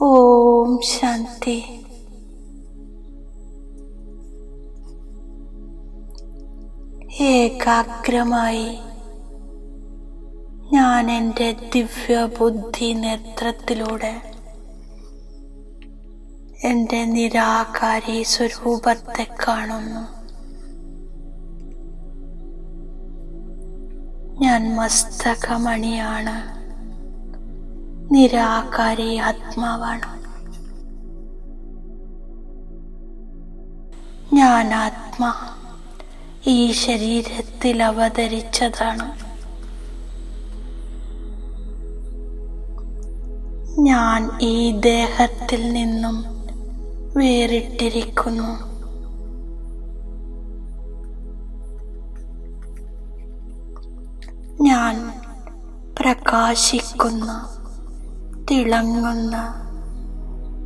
ഓം ശാന്തി. ഏകാഗ്രമായി ഞാൻ എന്റെ ദിവ്യബുദ്ധി നേത്രത്തിലൂടെ എന്റെ നിരാകാരി സ്വരൂപത്തെ കാണുന്നു. ഞാൻ മസ്തകമണിയാണ്. നിരാകാരി ആത്മാവാണ്. ഞാൻ ആത്മാ ഈ ശരീരത്തിൽ അവതരിച്ചതാണ്. ഞാൻ ഈ ദേഹത്തിൽ നിന്നും വേറിട്ടിരിക്കുന്നു. ഞാൻ പ്രകാശിക്കുന്ന. തിളങ്ങുന്ന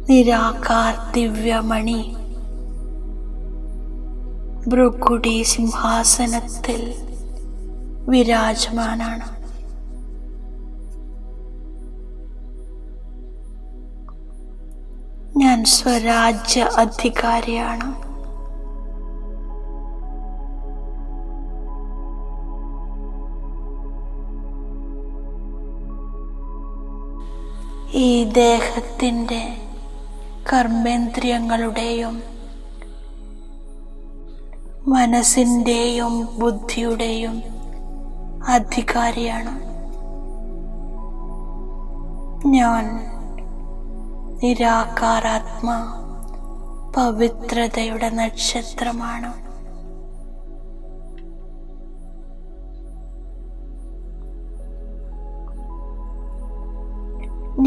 നിരാകാർ ദിവ്യമണി. ഭ്രുക്കുടി സിംഹാസനത്തിൽ വിരാജമാനാണ്. ഞാൻ സ്വരാജ്യ അധികാരിയാണ്. ഈ ദേഹത്തിന്റെ കർമ്മേന്ദ്രിയങ്ങളുടെയും മനസ്സിന്റെയും ബുദ്ധിയുടെയും അധികാരിയാണ് ഞാൻ. നിരാകാരാത്മ പവിത്രതയുടെ നക്ഷത്രമാണ്.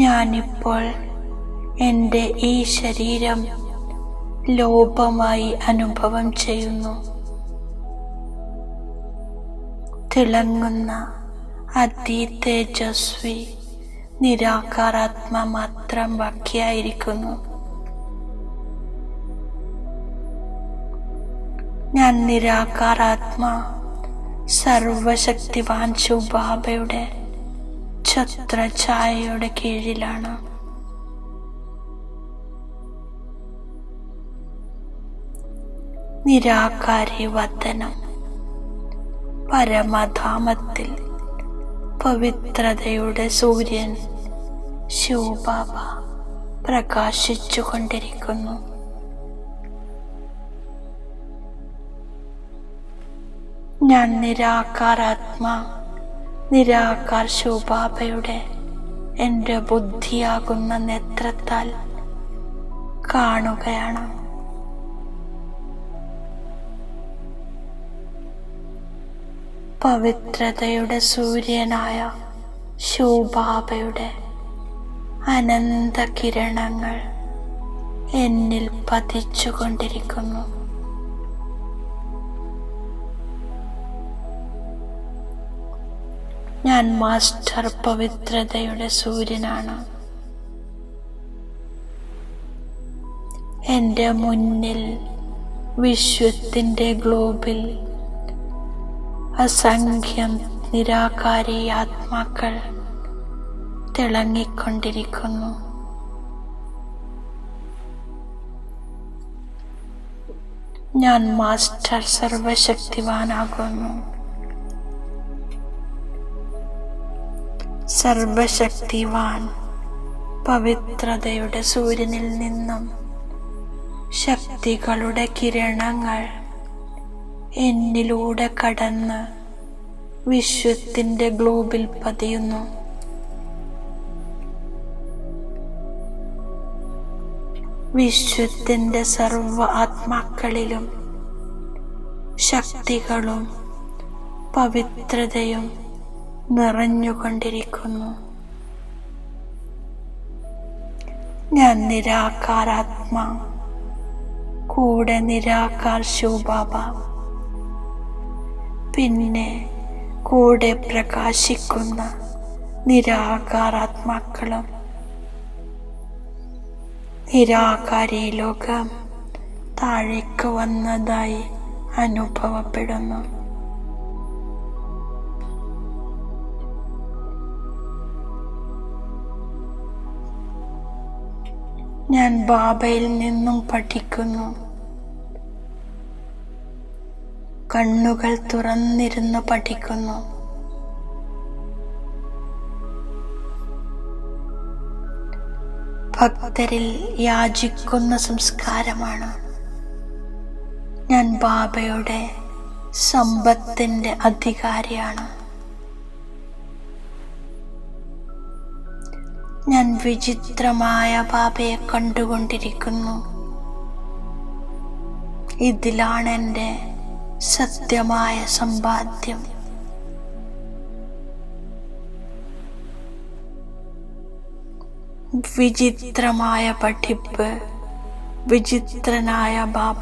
ഞാനിപ്പോൾ എന്റെ ഈ ശരീരം ലോപമായി അനുഭവം ചെയ്യുന്നു. തിളങ്ങുന്ന അതിതേജസ്വി നിരാകാരാത്മ മാത്രം ബാക്കിയായിരിക്കുന്നു. ഞാൻ നിരാകാരാത്മ സർവശക്തിവാൻ ശുഭാബയുടെ ഛത്രഛായയുടെ കീഴിലാണ്. നിരാകാരി വതനം പരമധാമത്തിൽ പവിത്രതയുടെ സൂര്യൻ ശിവബാബ പ്രകാശിച്ചു കൊണ്ടിരിക്കുന്നു ഞാൻ നിരാകാരാത്മാ നിരാകാർ ശോഭാബയുടെ എന്റെ ബുദ്ധിയാകുന്ന നേത്രത്താൽ കാണുകയാണ്. പവിത്രതയുടെ സൂര്യനായ ശോഭാബയുടെ അനന്ത കിരണങ്ങൾ എന്നിൽ പതിച്ചുകൊണ്ടിരിക്കുന്നു. ഞാൻ മാസ്റ്റർ പവിത്രതയുടെ സൂര്യനാണ്. എന്റെ മുന്നിൽ വിശ്വത്തിന്റെ ഗ്ലോബിൽ അസംഖ്യം നിരാകാരി ആത്മാക്കൾ തിളങ്ങിക്കൊണ്ടിരിക്കുന്നു. ഞാൻ മാസ്റ്റർ സർവശക്തിവാനാകുന്നു. സർവശക്തിവാൻ പവിത്രതയുടെ സൂര്യനിൽ നിന്നും ശക്തികളുടെ കിരണങ്ങൾ എന്നിലൂടെ കടന്ന് വിശ്വത്തിന്റെ ഗ്ലോബിൽ പതിയുന്നു. വിശ്വത്തിന്റെ സർവ ആത്മാക്കളിലും ശക്തികളും പവിത്രതയും നിറഞ്ഞുകൊണ്ടിരിക്കുന്നു. ഞാൻ നിരാകാരാത്മാ. കൂടെ നിരാകാർ ശിവബാബ പിന്നെ കൂടെ പ്രകാശിക്കുന്ന നിരാകാരാത്മാക്കളും. നിരാകാരി ലോകം താഴേക്ക് വന്നതായി അനുഭവപ്പെടുന്നു. ഞാൻ ബാബയിൽ നിന്നും പഠിക്കുന്നു. കണ്ണുകൾ തുറന്നിരുന്ന് പഠിക്കുന്നു. ഭക്തരിൽ യാചിക്കുന്ന സംസ്കാരമാണ് ഞാൻ ബാബയുടെ സമ്പത്തിന്റെ അധികാരിയാണ്. ഞാൻ വിചിത്രമായ ബാബയെ കണ്ടുകൊണ്ടിരിക്കുന്നു. ഇതിലാണ് എന്റെ സത്യമായ സമ്പാദ്യം. വിചിത്രമായ പഠിപ്പ് വിചിത്രനായ ബാബ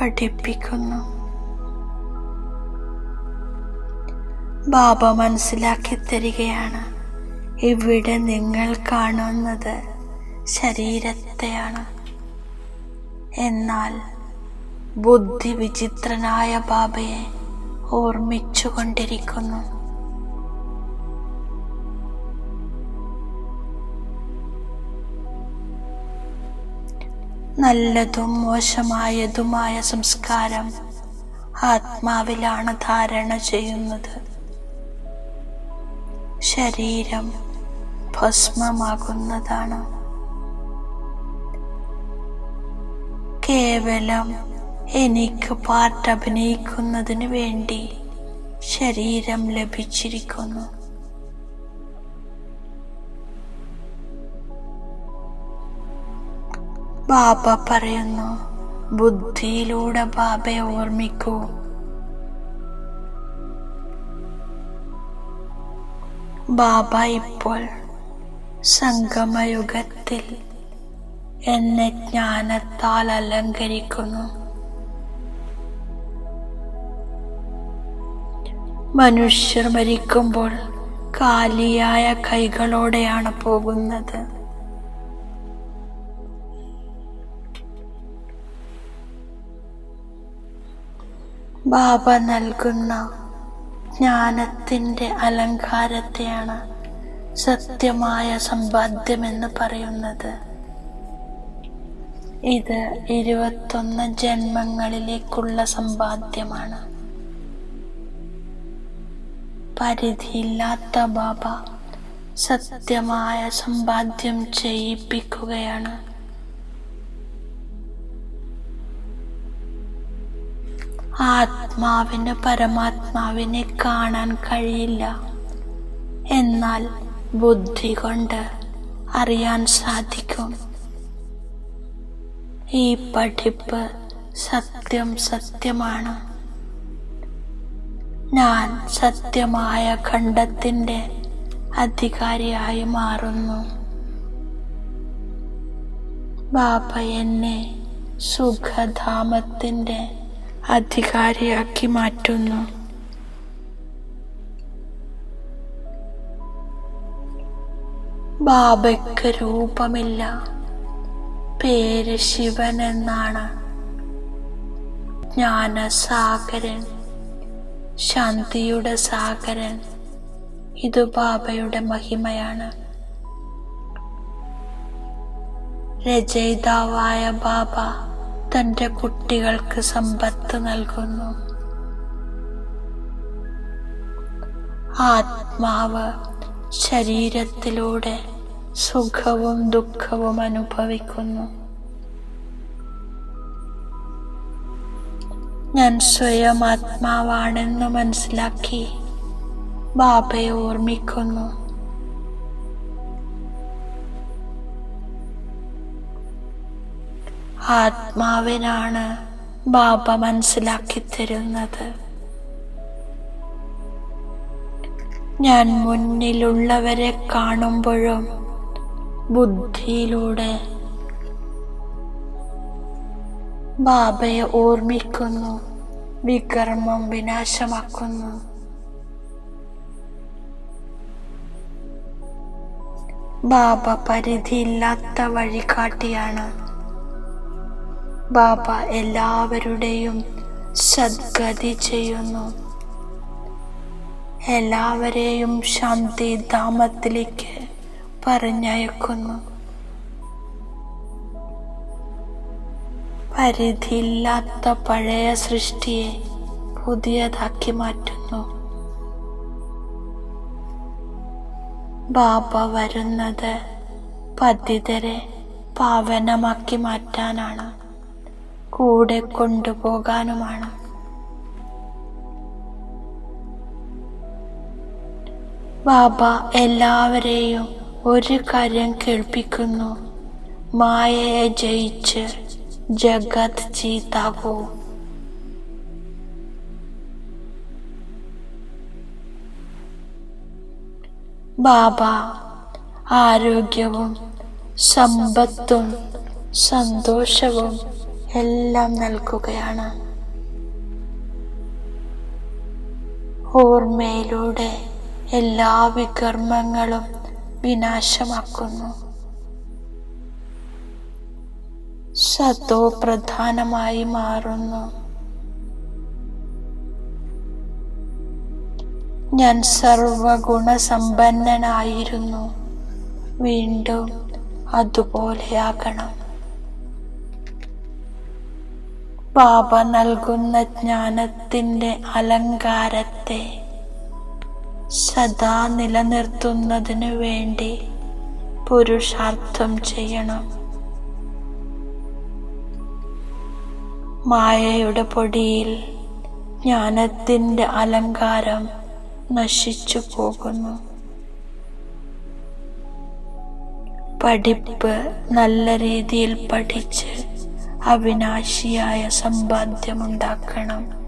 പഠിപ്പിക്കുന്നു. ബാബ മനസ്സിലാക്കി തരികയാണ്. ഇവിടെ നിങ്ങൾ കാണുന്നത് ശരീരത്തെയാണ്. എന്നാൽ ബുദ്ധി വിചിത്രനായ ബാബയെ ഓർമ്മിച്ചുകൊണ്ടിരിക്കുന്നു. നല്ലതും മോശമായതുമായ സംസ്കാരം ആത്മാവിലാണ് ധാരണ ചെയ്യുന്നത്. ശരീരം ഭസ്മമാകുന്നതാണ്. കേവലം എനിക്ക് പാട്ട് അഭിനയിക്കുന്നതിന് വേണ്ടി ശരീരം ലഭിച്ചിരിക്കുന്നു. ബാബ പറയുന്നു ബുദ്ധിയിലൂടെ ബാബയെ ഓർമ്മിക്കൂ. ബാബ ഇപ്പോൾ സംഗമയുഗത്തിൽ എന്നെ ജ്ഞാനത്താൽ അലങ്കരിക്കുന്നു. മനുഷ്യർ മരിക്കുമ്പോൾ കാലിയായ കൈകളോടെയാണ് പോകുന്നത്. ബാബ നൽകുന്ന ജ്ഞാനത്തിന്റെ അലങ്കാരത്തെയാണ് സത്യമായ സമ്പാദ്യമെന്ന് പറയുന്നത്. ഇത് ഇരുപത്തൊന്ന് ജന്മങ്ങളിലേക്കുള്ള സമ്പാദ്യമാണ്. പരിധിയില്ലാത്ത ബാബ സത്യമായ സമ്പാദ്യം ചെയ്യിപ്പിക്കുകയാണ്. ആത്മാവിന് പരമാത്മാവിനെ കാണാൻ കഴിയില്ല. എന്നാൽ ബുദ്ധി കൊണ്ട് അറിയാൻ സാധിക്കും. ഈ പഠിപ്പ് സത്യം സത്യമാണ്. ഞാൻ സത്യമായ ഖണ്ഡത്തിന്റെ അധികാരിയായി മാറുന്നു. ബാബ എന്നെ സുഖധാമത്തിന്റെ അധികാരിയാക്കി മാറ്റുന്നു. ബാബയ്ക്ക് രൂപമില്ല. പേര് ശിവൻ എന്നാണ്. ജ്ഞാനസാഗരൻ ശാന്തിയുടെ സാഗരൻ ഇത് ബാബയുടെ മഹിമയാണ്. രചയിതാവായ ബാബ തന്റെ കുട്ടികൾക്ക് സമ്പത്ത് നൽകുന്നു. ആത്മാവ് ശരീരത്തിലൂടെ സുഖവും ദുഃഖവും അനുഭവിക്കുന്നു. ഞാൻ സ്വയം ആത്മാവാണെന്ന് മനസ്സിലാക്കി ബാബയെ ഓർമ്മിക്കുന്നു. ആത്മാവിനാണ് ബാബ മനസ്സിലാക്കി തരുന്നത്. ഞാൻ മുന്നിലുള്ളവരെ കാണുമ്പോഴും ബുദ്ധിയിലൂടെ ബാബയെ ഓർമ്മിക്കുന്നു വികർമ്മം വിനാശമാക്കുന്നു. ബാബ പരിധിയില്ലാത്ത വഴികാട്ടിയാണ്. ബാബ എല്ലാവരുടെയും സദ്ഗതി ചെയ്യുന്നു. എല്ലാവരെയും ശാന്തി ധാമത്തിലേക്ക് പറഞ്ഞയക്കുന്നു. പരിധിയില്ലാത്ത പഴയ സൃഷ്ടിയെ പുതിയതാക്കി മാറ്റുന്നു. ബാബ വരുന്നത് പതിതരെ പാവനമാക്കി മാറ്റാനാണ്. കൂടെ കൊണ്ടുപോകാനുമാണ്. ബാബ എല്ലാവരെയും ഒരു കാര്യം കേൾപ്പിക്കുന്നു. മായയെ ജയിച്ച് ജഗത് ജീതാകൂ ബാബ ആരോഗ്യവും സമ്പത്തും സന്തോഷവും എല്ലാം നൽകുകയാണ്. ഓർമ്മയിലൂടെ എല്ലാ വികർമ്മങ്ങളും വിനാശമാക്കുന്നു. സത്തോ പ്രധാനമായി മാറുന്നു. ഞാൻ സർവഗുണസമ്പന്നനായിരുന്നു. വീണ്ടും അതുപോലെയാകണം. ബാബ നൽകുന്ന ജ്ഞാനത്തിന്റെ അലങ്കാരത്തെ സദാ നിലനിർത്തുന്നതിനു വേണ്ടി പുരുഷാർത്ഥം ചെയ്യണം. മായയുടെ പൊടിയിൽ ജ്ഞാനത്തിന്റെ അലങ്കാരം നശിച്ചു പോകുന്നു. പഠിപ്പ് നല്ല രീതിയിൽ പഠിച്ച് അവിനാശിയായ സമ്പാദ്യമുണ്ടാക്കണം.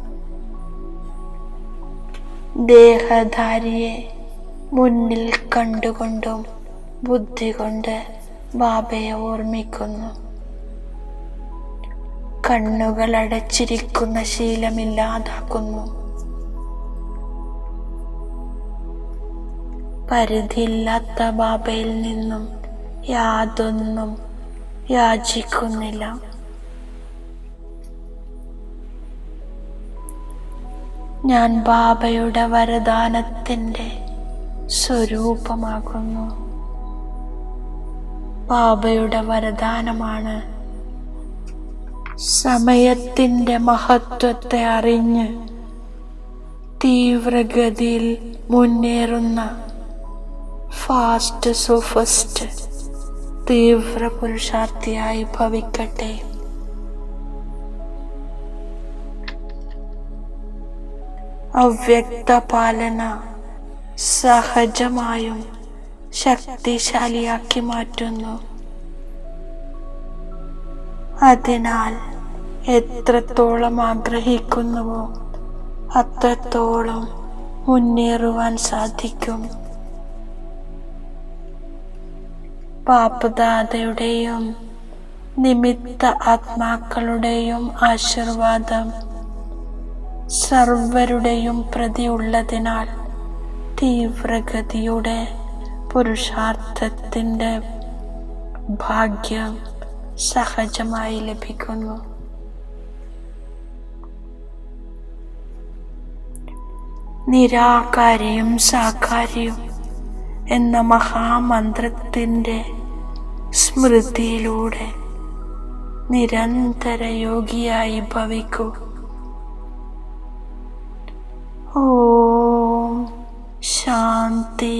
ദേഹധാരിയെ മുന്നിൽ കണ്ടുകൊണ്ടും ബുദ്ധി കൊണ്ട് ബാബയെ ഓർമ്മിക്കുന്നു. കണ്ണുകൾ അടച്ചിരിക്കുന്ന ശീലമില്ലാതാക്കുന്നു പരിധിയില്ലാത്ത ബാബയിൽ നിന്നും യാതൊന്നും യാചിക്കുന്നില്ല. ഞാൻ ബാബയുടെ വരദാനത്തിന്റെ സ്വരൂപമാകുന്നു. ബാബയുടെ വരദാനമാണ് സമയത്തിന്റെ മഹത്വത്തെ അറിഞ്ഞ് തീവ്രഗതിയിൽ മുന്നേറുന്ന ഫാസ്റ്റ് സൂഫസ്റ്റ് തീവ്ര പുരുഷാർത്ഥിയായി ഭവിക്കട്ടെ. അവ്യക്ത പാലന സഹജമായും ശക്തിശാലിയാക്കി മാറ്റുന്നു. അതിനാൽ എത്രത്തോളം ആഗ്രഹിക്കുന്നുവോ അത്രത്തോളം മുന്നേറുവാൻ സാധിക്കും. പാപ്പദാതയുടെയും നിമിത്ത ആത്മാക്കളുടെയും ആശീർവാദം സർവരുടെയും പ്രതിയുള്ളതിനാൽ തീവ്രഗതിയുടെ പുരുഷാർത്ഥത്തിന്റെ ഭാഗ്യം സഹജമായി ലഭിക്കുന്നു. നിരാകാരിയും സാകാരിയും എന്ന മഹാമന്ത്രത്തിന്റെ സ്മൃതിയിലൂടെ നിരന്തര യോഗിയായി ഭവിക്കൂ. ഓം ശാന്തി